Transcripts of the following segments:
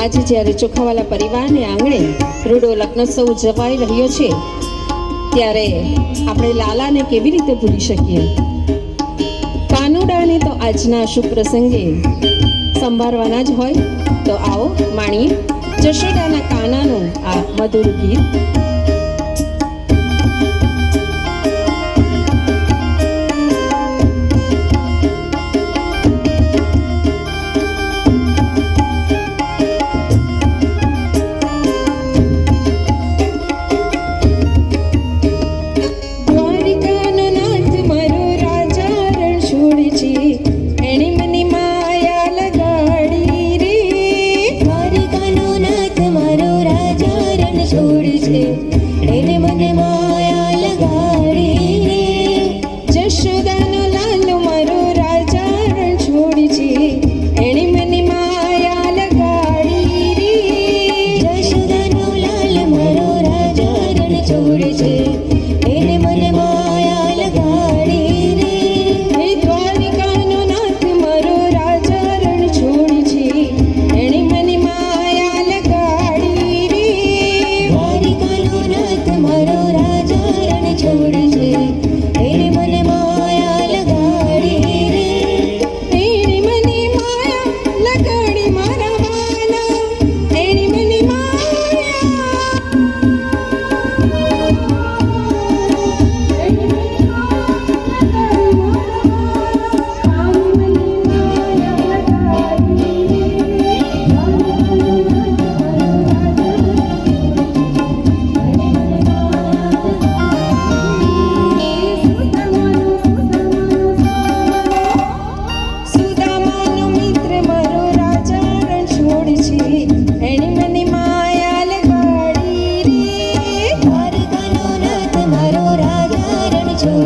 આજે જ્યારે ચોખાવાલા પરિવારને આંગણે રૂડો લગ્નોત્સવ ઉજવાઈ રહ્યો છે, ત્યારે આપણે લાલાને કેવી રીતે ભૂલી શકીએ? કાનુડાને તો આજના શુભ પ્રસંગે સંભાળવાના જ હોય. તો આવો માણીએ, જશોદાના કાનાનું આ મધુર ગીત.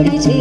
করেছে